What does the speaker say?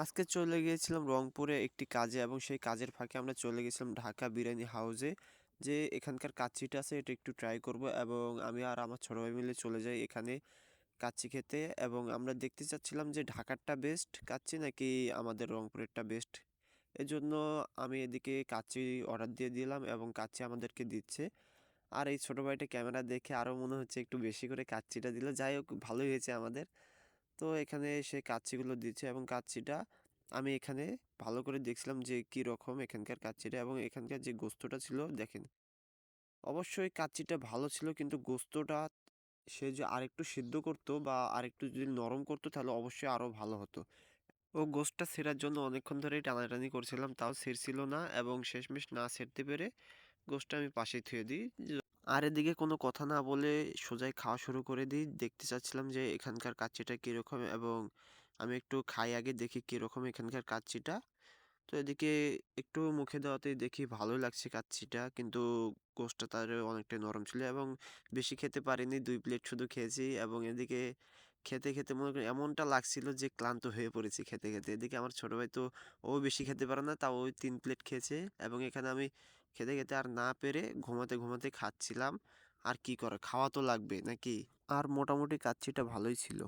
আজকে চলে গিয়েছিলাম রংপুরে একটি কাজে এবং সেই কাজের ফাঁকে আমরা চলে গেছিলাম ঢাকা বিরিয়ানি হাউসে। যে এখানকার কাচ্চিটা আছে এটা একটু ট্রাই করব এবং আমি আর আমার ছোটো ভাই মিলে চলে যাই এখানে কাচ্চি খেতে এবং আমরা দেখতে চাচ্ছিলাম যে ঢাকারটা বেস্ট কাচ্চি নাকি আমাদের রংপুরেরটা বেস্ট এজন্য আমি এদিকে কাচ্চি অর্ডার দিয়ে দিলাম এবং কাচ্চি আমাদেরকে দিচ্ছে। আর এই ছোটো ভাইটা ক্যামেরা দেখে আরও মনে হচ্ছে একটু বেশি করে কাচ্চিটা দিল। যাই হোক, ভালোই হয়েছে আমাদের। তো এখানে সে কাচ্চিগুলো দিচ্ছে এবং কাচ্চিটা আমি এখানে ভালো করে দেখছিলাম যে কি রকম এখানকার কাচ্চিটা এবং এখানকার যে গোস্তটা ছিল, দেখেন। অবশ্যই কাচ্চিটা ভালো ছিল কিন্তু গোস্তটা সে যে আরেকটু সিদ্ধ করতো বা আরেকটু যদি নরম করতো তাহলে অবশ্যই আরও ভালো হতো। ও গোস্তটা ছেঁড়ার জন্য অনেকক্ষণ ধরেই টানাটানি করছিলাম, তাও ছেড়ছিল না এবং শেষমেশ না ছেড়তে পেরে গোস্তটা আমি পাশেই থুয়ে দিই। আর এদিকে কোনো কথা না বলে সোজাই খাওয়া শুরু করে দিই। দেখতে চাচ্ছিলাম যে এখানকার কাচ্চিটা কীরকম এবং আমি একটু খাই আগে, দেখি কীরকম এখানকার কাচ্চিটা। তো এদিকে একটু মুখে দেওয়াতেই দেখি ভালোই লাগছে কাচ্চিটা, কিন্তু গোশটা তার অনেকটাই নরম ছিল এবং বেশি খেতে পারিনি। দুই প্লেট শুধু খেয়েছি এবং এদিকে খেতে খেতে মনে করি এমনটা লাগছিল যে ক্লান্ত হয়ে পড়েছি খেতে খেতে। এদিকে আমার ছোটো ভাই তো ও বেশি খেতে পারে না, তাও ওই তিন প্লেট খেয়েছে এবং এখানে আমি খেতে খেতে আর না পেরে ঘুমাতে ঘুমাতে খাচ্ছিলাম। আর কি করে খাওয়া তো লাগবে নাকি? আর মোটামুটি কাচ্চিটা ভালোই ছিল।